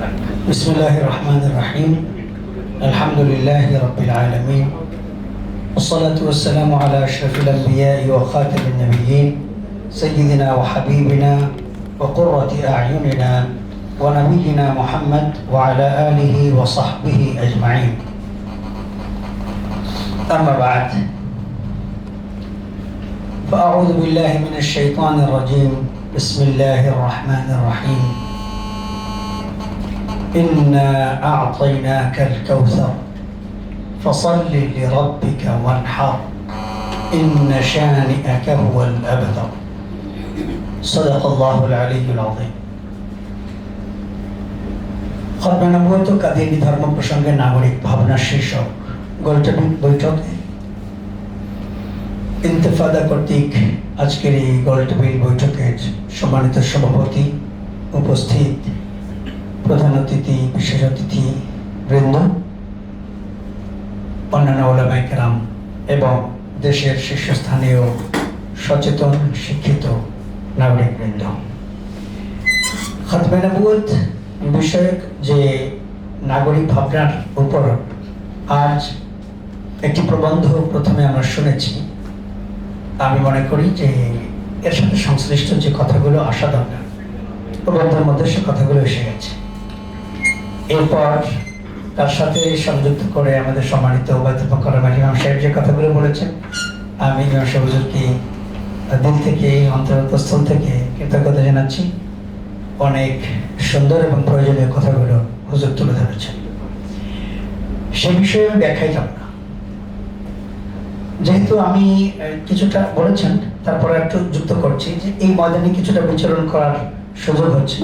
بسم الله الرحمن الرحيم الحمد لله رب العالمين والصلاة والسلام على أشرف الأنبياء وخاتم النبيين سيدنا وحبيبنا وقرة أعيننا ونبينا محمد وعلى آله وصحبه أجمعين أما بعد فأعوذ بالله من الشيطان الرجيم بسم الله الرحمن الرحيم إنا أعطيناك الكوثر فصل لربك وانحر إن شانئك هو الأبتر صدق الله العلي العظيم খতমানবত কাদিনী ধর্ম প্রসঙ্গে নাগরিক ভাবনা শীর্ষক গোলটেবিল বৈঠকে ইন্তেফাদা কর্তৃক আজকের এই গোলটেবিল বৈঠকের সম্মানিত সভাপতি উপস্থিত প্রধান অতিথি বিশেষ অতিথি, বৃন্দ, অন্যান্য ওলামাইকেরাম এবং দেশের শীর্ষস্থানীয় সচেতন, শিক্ষিত নাগরিক বৃন্দ খতমে নবুয়ত বিষয়ক যে নাগরিক ভাবনার উপর আজ একটি প্রবন্ধ প্রথমে আমরা শুনেছি। আমি মনে করি যে এর সাথে সংশ্লিষ্ট যে কথাগুলো আসা দরকার, প্রবন্ধের মধ্যে সে কথাগুলো এসে গেছে। এরপর তার সাথে সংযুক্ত করে আমাদের সম্মানিত অধ্যাপক ইমাম সাহেব যে কথাগুলো বলেছেন, আমি ইমাম সাহেব হুজুরকে দিল থেকে, অন্তরস্থল থেকে কৃতজ্ঞতা জানাচ্ছি। অনেক সুন্দর এবং প্রয়োজনীয় কথাগুলো হুজুর তুলে ধরেছেন। সে বিষয়ে আমি ব্যাখ্যাই যাব না। যেহেতু আমি কিছুটা বলেছেন, তারপরে একটু যুক্ত করছি যে এই ময়দানে কিছুটা বিচরণ করার সুযোগ হচ্ছে।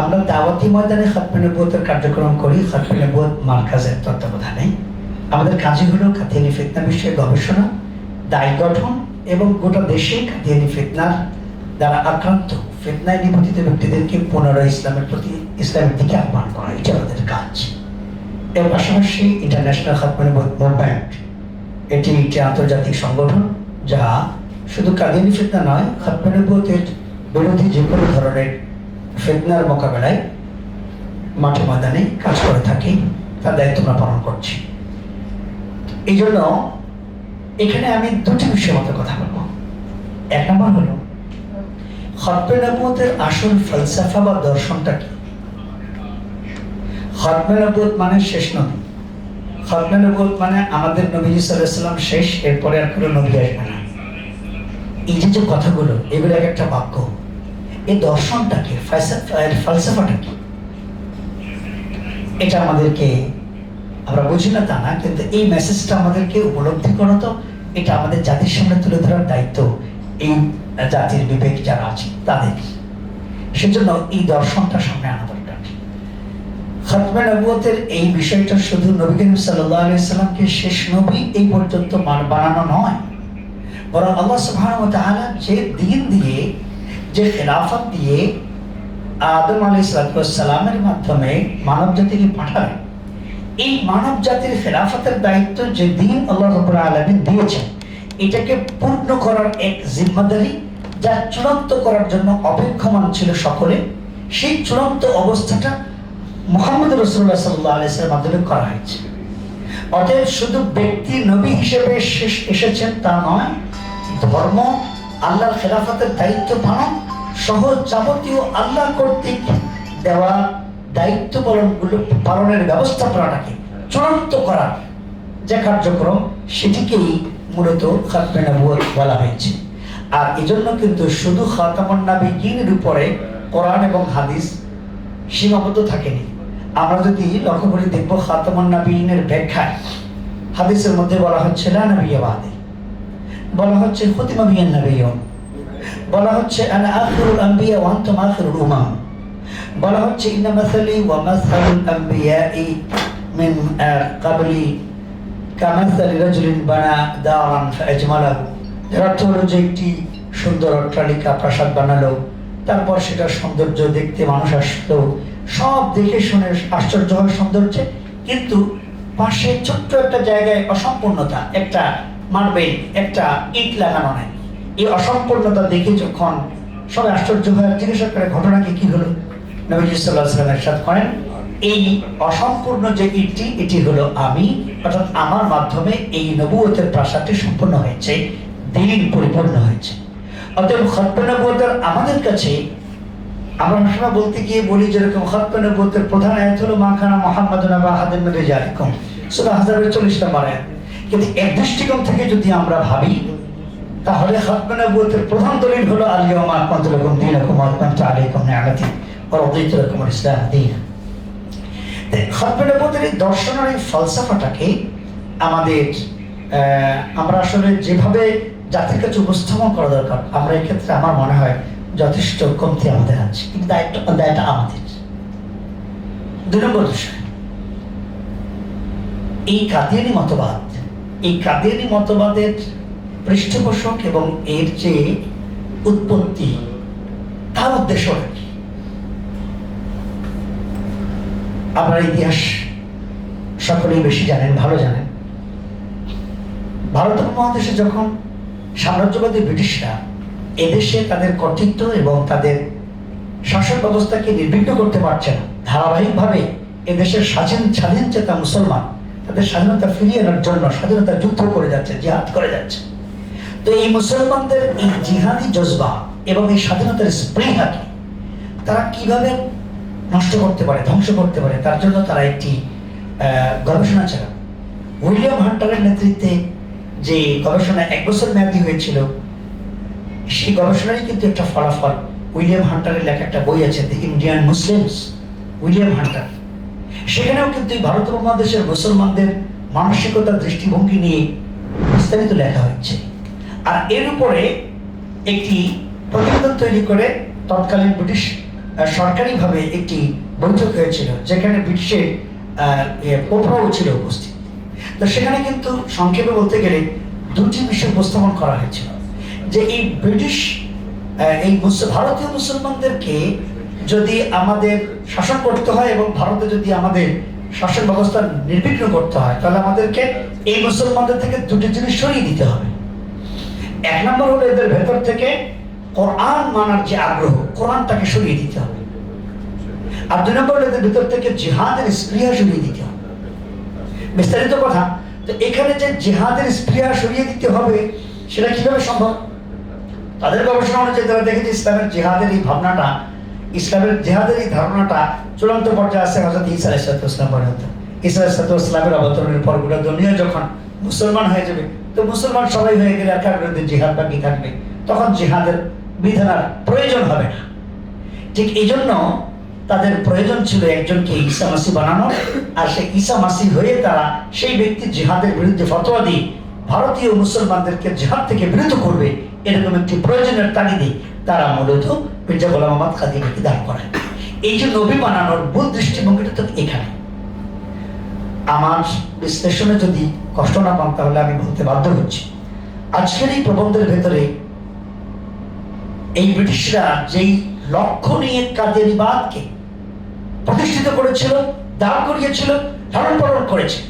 আমরা দাওয়াতি ময়দানে খাতমে নবুয়তের কার্যক্রম করি, খাতমে নবুয়ত মার্কাজের তত্ত্বাবধানে। আমাদের কাজই হলো কাতিয়ানি ফিতনা বিষয়ে গবেষণা, দায় গঠন এবং গোটা দেশে কাতিয়ানি ফিতনার দ্বারা আক্রান্ত, ফিতনায় নিপতিত ব্যক্তিদেরকে পুনরায় ইসলামের প্রতি ইসলামের দিকে আহ্বান করা, এটা আমাদের কাজ। এর পাশাপাশি ইন্টারন্যাশনাল খাতমে নবুয়ত মুভমেন্ট এটি একটি আন্তর্জাতিক সংগঠন যা শুধু কাদিনী ফিতনা নয়, খাতমে নবুয়তের বিরোধী যে কোনো ধরনের ফিতনার মোকাবেলায় মাঠে ময়দানে কাজ করে থাকি, তার দায়িত্ব আমরা পালন করছি। এই জন্য এখানে আমি দুটি বিষয়ের মতো কথা বলব। এক নম্বর হলো খতমে নবুয়তের আসল ফলসাফা বা দর্শনটা কি? খতমে মানে শেষ নবী। খতমে মানে আমাদের নবীজি সাল্লাম শেষ, এরপরে আর কোনো নবী আসবে না। এই যে কথাগুলো, এগুলো এক একটা বাক্য। এই দর্শনটা কি ফালসা- এর ফালসাফাটা কি? এটা আমাদেরকে, আমরা বুঝি না তা না, কিন্তু এই মেসেজটা আমাদেরকে উপলব্ধি করো তো, এটা আমাদের জাতির সামনে তুলে ধরার দায়িত্ব এই জাতির বিবেক যারা আছে, তাদের। সেজন্য এই দর্শনটা সামনে আনা দরকার। খতমে নবুয়তের এই বিষয়টা শুধু নবী করিম সাল্লাহ আলিয়া সাল্লামকে শেষ নবী এই পর্যন্ত বানানো নয়। বরং আল্লাহ তাআলা যে দিন দিয়ে যে খেলাফত দিয়ে আদম আলী সালামের মাধ্যমে মানব জাতিকে পাঠালেন এই মানব জাতির খেলাফতের দায়িত্ব যে দিন আল্লাহ আলমিন দিয়েছেন, এটাকে পূর্ণ করার এক জিম্মাদারি যা চূড়ান্ত করার জন্য অপেক্ষমান ছিল সকলে, সেই চূড়ান্ত অবস্থাটা মোহাম্মদ রসুল্লাহ সাল্লাহ আলিয়ার মাধ্যমে করা হয়েছে। অতএব শুধু ব্যক্তি নবী হিসেবে এসেছেন তা নয়, ধর্ম আল্লাহর খেলাফতের দায়িত্ব পালন সহ যাবতীয় আল্লাহ কর্তৃক দেওয়া দায়িত্ব পালনগুলো পালনের ব্যবস্থাপনাটাকে চূড়ান্ত করা যে কার্যক্রম সেটিকেই মূলত খাতমে বলা হয়েছে। আর এজন্য কিন্তু শুধু খাতামন নাবিগিনের উপরে কোরআন এবং হাদিস সীমাবদ্ধ থাকেনি। আমরা যদি লক্ষ্য করে, দেখব খাতামন ব্যাখ্যায় হাদিসের মধ্যে বলা হচ্ছে, লা নবিয়াবাদী বলা হচ্ছে খতিমা বিয়ান নবিয়ন বলা হচ্ছে আনা আখিরুল আম্বিয়া ওয়া আনতুম আখিরুল উমাম। বলা হচ্ছে ইন্না মাসালি ওয়া মাসালুল আম্বিয়াই মিন কাবলি কামাসালি রাজুলিন বানা দাওয়ান ফাজমালাহু এর অর্থ হলো যে একটি সুন্দর অট্টালিকা, প্রাসাদ বানালো। তারপর সেটা সৌন্দর্য দেখতে মানুষ আসলো। সব দেখে শুনে আশ্চর্য হয় সৌন্দর্যে। কিন্তু পাশে ছোট্ট একটা জায়গায় অসম্পূর্ণতা, একটা মার্বেল একটা ইট লাগানো নাই। এই অসম্পূর্ণতা দেখে যখন সবাই আশ্চর্য হয় জিজ্ঞাসা করে ঘটনাকে কি হলো? সাল্লাহ সাল্লাম এরশাদ করেন, এই অসম্পূর্ণ যে ইটটি, এটি হলো আমি, অর্থাৎ আমার মাধ্যমে এই নবুয়তের প্রাসাদটি সম্পূর্ণ হয়েছে দিন পরিপূর্ণ হয়েছে। অতএব খতবে নবুয়তের আমাদের কাছে, আমরা অনেক সময় বলতে গিয়ে বলি যেরকম খতবে নবুয়তের প্রধান আয়াত হলো, মাখানা মোহাম্মদ নাবা হাদিম রেজালিকুম। সুরা হাজারের চল্লিশ নম্বর আয়াত। কিন্তু এক দৃষ্টিকোণ থেকে যদি আমরা ভাবি, তাহলে খতবে নবুয়তের প্রধান দলিল হলো ওয়া রাদিতু লাকুম আল ইসলাম দীনা। খতবে নবুয়তের এই ফলসাফাটাকে আমাদের আমরা আসলে যেভাবে জাতির কাছে উপস্থাপন করা দরকার, আমরা এক্ষেত্রে আমার মনে হয় যথেষ্ট কমতি আমাদের আছে। কিন্তু দায়িত্ব দায়টা আমাদের। দুই নম্বর বিষয়। এই কাদিয়ানি মতবাদ এই কাদিয়ানি মতবাদের পৃষ্ঠপোষক এবং এর যে উৎপত্তি তার উদ্দেশ্য কি আপনার ইতিহাস সকলেই বেশি জানেন, ভালো জানেন। ভারত উপমহাদেশে যখন সাম্রাজ্যবাদী ব্রিটিশরা এদেশে তাদের কর্তৃত্ব এবং তাদের শাসন ব্যবস্থাকে নির্বিঘ্ন করতে পারছে না, ধারাবাহিকভাবে এদেশের স্বাধীন স্বাধীন চেতা মুসলমান তাদের স্বাধীনতা ফিরিয়ে আনার জন্য, স্বাধীনতা যুদ্ধ করে যাচ্ছে, জিহাদ করে যাচ্ছে। তো এই মুসলমানদের এই জিহাদি জজবা এবং এই স্বাধীনতার স্পৃহাকে তারা কীভাবে নষ্ট করতে পারে, ধ্বংস করতে পারে? তার জন্য তারা একটি গবেষণা চালান উইলিয়াম হান্টারের নেতৃত্বে যে গবেষণা এক বছর মেয়াদী হয়েছিল, সেই গবেষণারই কিন্তু একটা ফলাফল। উইলিয়াম হান্টারের লেখা একটা বই আছে, the Indian Muslims. William Hunter. সেখানেও কিন্তু ভারত উপমহাদেশের মুসলমানদের মানসিকতা দৃষ্টিভঙ্গি নিয়ে বিস্তারিত লেখা হচ্ছে আর এর উপরে একটি প্রতিবেদন তৈরি করে তৎকালীন ব্রিটিশ সরকারিভাবে একটি বৈঠক হয়েছিল যেখানে ব্রিটিশের এ, ছিল উপস্থিত। তো সেখানে কিন্তু সংক্ষেপে বলতে গেলে দুটি বিষয় উপস্থাপন করা হয়েছিল যে এই ব্রিটিশ এই ভারতীয় মুসলমানদেরকে যদি আমাদের শাসন করতে হয় এবং ভারতে যদি আমাদের শাসন ব্যবস্থা নির্বিঘ্ন করতে হয়, তাহলে আমাদেরকে এই মুসলমানদের থেকে দুটি জিনিস সরিয়ে দিতে হবে। এক নম্বর হলো এদের ভেতর থেকে কোরআন মানার যে আগ্রহ, কোরআনটাকে সরিয়ে দিতে হবে। আর দুই নম্বর হলো এদের ভেতর থেকে জিহাদের স্পৃহা সরিয়ে দিতে হবে। বিস্তারিত কথা, তো এখানে যে জিহাদের স্পৃহা সরিয়ে দিতে হবে, সেটা কীভাবে সম্ভব? তাদের গবেষণা অনুযায়ী তারা দেখেছে ইসলামের জিহাদের এই ভাবনাটা ইসলামের জিহাদের এই ধারণাটা চূড়ান্ত পর্যায়ে আছে হজরত ইসা আলাইসালাম পর্যন্ত ইসা আলাইসালামের অবতরণের পর গোটা দুনিয়া যখন মুসলমান হয়ে যাবে, তো মুসলমান সবাই হয়ে গেলে আর কার বিরুদ্ধে জিহাদ বাকি থাকবে। তখন জিহাদের বিধানার প্রয়োজন হবে না। ঠিক এই জন্য তাদের প্রয়োজন ছিল একজনকে ঈসা মাসি বানানো আর সেই ঈসা মাসি হয়ে তারা সেই ব্যক্তি জিহাদের বিরুদ্ধে ফতোয়া দিয়ে ভারতীয় মুসলমানদেরকে জেহাদ থেকে বিরত করবে এরকম একটি প্রয়োজনের তাগিদে তারা মূলত মির্জা গোলাম আহমদ খাদিমকে দান করেন এই যে নবী বানানোর মূল দৃষ্টিভঙ্গিটা তো এখানে। আমার বিশ্লেষণে যদি কষ্ট না পান, তাহলে আমি বলতে বাধ্য হচ্ছি। আজকের এই প্রবন্ধের ভেতরে এই ব্রিটিশরা যেই লক্ষ্য নিয়ে কাদেরিবাদকে প্রতিষ্ঠিত করেছিল, দাঁড় করিয়েছিল ধারণ পালন করেছে,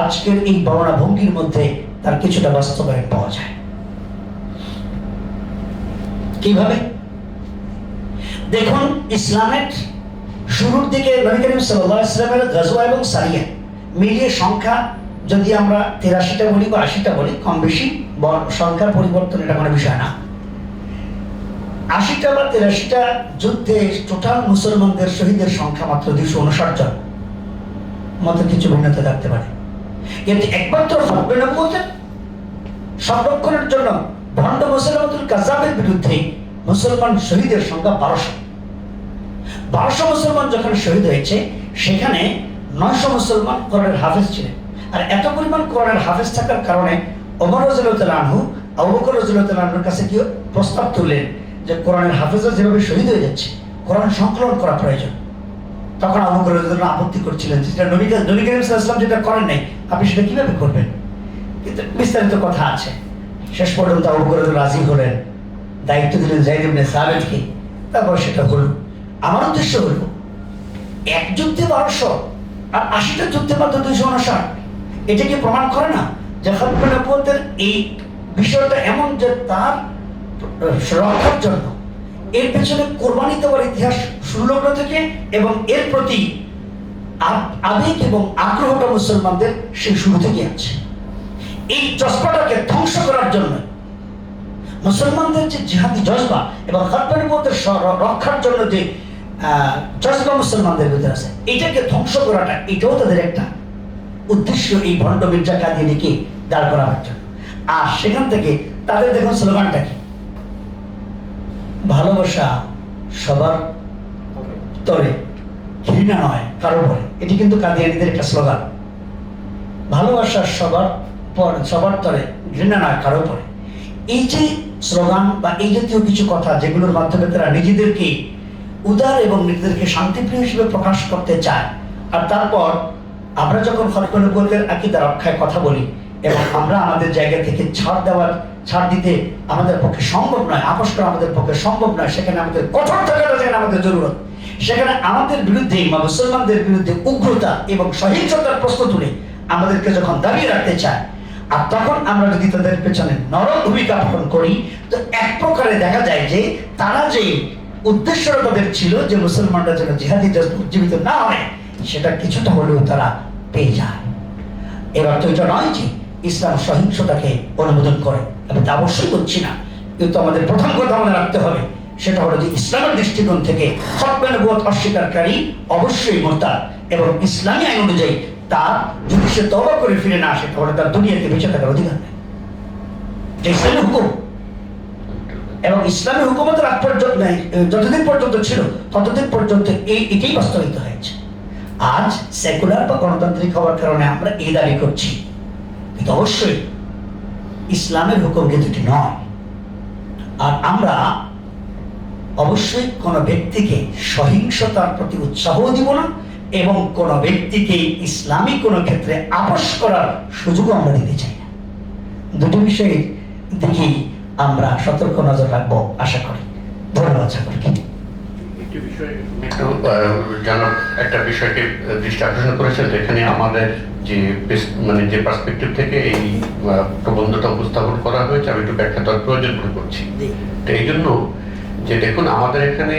আজকের এই বর্ণনা ভঙ্গির মধ্যে তার কিছুটা বাস্তবায়ন পাওয়া যায়। কীভাবে? দেখুন, ইসলামের শুরুর দিকে নবী করিম আলাইহি ইসলামের গজওয়া এবং সারিয়া মিলিয়ে সংখ্যা যদি আমরা তেরাশিটা বলি বা আশিটা বলি কম বেশি সংখ্যার পরিবর্তন এটা কোনো বিষয় না। আশিটা বা তেরাশিটা যুদ্ধে টোটাল মুসলমানদের শহীদের সংখ্যা মাত্র দুইশো উনষাট জন। মতো কিছু ভিন্নতা থাকতে পারে। কিন্তু একমাত্র সংরক্ষণের জন্য ভণ্ড মুসলমাতুল কাজাবের বিরুদ্ধে মুসলমান শহীদের সংখ্যা বারোশো। বারোশো মুসলমান যখন শহীদ হয়েছে, সেখানে নয়শো মুসলমান কোরআনের হাফেজ ছিলেন। আর এত পরিমাণ কোরআনের হাফেজ থাকার কারণে ওমর রজুল্লাহ আনহু, আবু বকর আনহুর কাছে গিয়ে প্রস্তাব তুললেন যে কোরআনের হাফেজরা যেভাবে শহীদ হয়ে যাচ্ছে, কোরআন সংকলন করা প্রয়োজন। তখন আবু বকর আপত্তি করছিলেন যেটা নবী নবী করিম যেটা করেন নাই, আপনি সেটা কীভাবে করবেন? কিন্তু বিস্তারিত কথা আছে। শেষ পর্যন্ত আবু বকর রাজি হলেন, দায়িত্ব দিলেন জাইদ ইবনে সাবেদকে তারপর সেটা হলো। আমার উদ্দেশ্য হলো, এক যুদ্ধে বারোশো আর আশিটা যুদ্ধে মাত্র দুইশো উনষাট, এটা কি প্রমাণ করে না যে নবুয়তের এই বিষয়টা এমন যে তার রক্ষার জন্য? এর পেছনে কোরবানি দেওয়ার ইতিহাস সুলগ্ন থেকে এবং এর প্রতি আবেগ এবং আগ্রহটা মুসলমানদের সেই শুরু থেকে আছে। এই জজবাটাকে ধ্বংস করার জন্য মুসলমানদের যে জিহাদি জজবা এবং হত্যানিপথের রক্ষার জন্য যে জজবা মুসলমানদের ভিতরে আছে, এটাকে ধ্বংস করাটা, এটাও তাদের একটা উদ্দেশ্য এই ভণ্ড মির্জা কাদিনীকে দাঁড় করাবার জন্য। আর সেখান থেকে তাদের দেখুন স্লোগানটা কি? ভালোবাসা সবার তরে, ঘৃণা নয় কারও পরে। এটি কিন্তু কাদিয়ানিদের একটা স্লোগান। ভালোবাসা সবার সবার তরে, ঘৃণা নয় কারও পরে। এই যে স্লোগান বা এই জাতীয় কিছু কথা যেগুলোর মাধ্যমে তারা নিজেদেরকে উদার এবং নিজেদেরকে শান্তিপ্রিয় হিসেবে প্রকাশ করতে চায়, আর তারপর আমরা যখন খলকনবুয়ের আকিদা রক্ষায় কথা বলি, এবং আমরা আমাদের জায়গা থেকে ছাড় দেওয়ার, ছাড় দিতে আমাদের পক্ষে সম্ভব নয়, আপোষ করা আমাদের পক্ষে সম্ভব নয়, সেখানে আমাদের কঠোর থাকাটা যেখানে আমাদের জরুরত। সেখানে আমাদের বিরুদ্ধে বা মুসলমানদের বিরুদ্ধে উগ্রতা এবং সহিংসতার প্রশ্ন তুলে আমাদেরকে যখন দাঁড়িয়ে রাখতে চায় আর তখন আমরা যদি তাদের পেছনে নরম ভূমিকা পালন করি, তো এক প্রকারে দেখা যায় যে তারা যে উদ্দেশ্যটা তাদের ছিল যে মুসলমানরা যেন জিহাদি উজ্জীবিত না হয়, সেটা কিছুটা হলেও তারা পেয়ে যায়। এবার তো এটা নয় যে ইসলাম সহিংসতাকে অনুমোদন করে। আমি তা অবশ্যই করছি না, কিন্তু আমাদের প্রথম কথা মনে রাখতে হবে, সেটা হলো যে ইসলামের দৃষ্টিকোণ থেকে হকবেন বোধ অস্বীকারী অবশ্যই মোরতাদ এবং ইসলামী আইন অনুযায়ী তার যদি সে তবা করে ফিরে না আসে, তাহলে তার দুনিয়াতে বেঁচে থাকার অধিকার নেই। ইসলামী হুকুম। এবং ইসলামী হুকুমতের আগ পর্যন্ত যতদিন পর্যন্ত ছিল, ততদিন পর্যন্ত এই, এটাই বাস্তবিত হয়েছে। আজ সেকুলার বা গণতান্ত্রিক হওয়ার কারণে আমরা এই দাবি করছি। কিন্তু অবশ্যই ইসলামের হুকুম কিন্তু এটি নয়। আর আমরা অবশ্যই কোনো ব্যক্তিকে সহিংসতার প্রতি উৎসাহ দিব না এবং কোনো ব্যক্তিকে ইসলামী কোনো ক্ষেত্রে আপোষ করার সুযোগও আমরা দিতে চাই না। দুটো বিষয়ের দিকেই আমরা সতর্ক নজর রাখব আশা করি। ধন্যবাদ সকলকে। একটি বিষয় বিষয়কে দৃষ্টি আকর্ষণ করেছেন যে এখানে আমাদের যে মানে যে পার্সপেক্টিভ থেকে এই প্রবন্ধটা উপস্থাপন করা হয়েছে আমি একটু ব্যাখ্যা দেওয়ার প্রয়োজন মনে করছি তো এই জন্য যে দেখুন আমাদের এখানে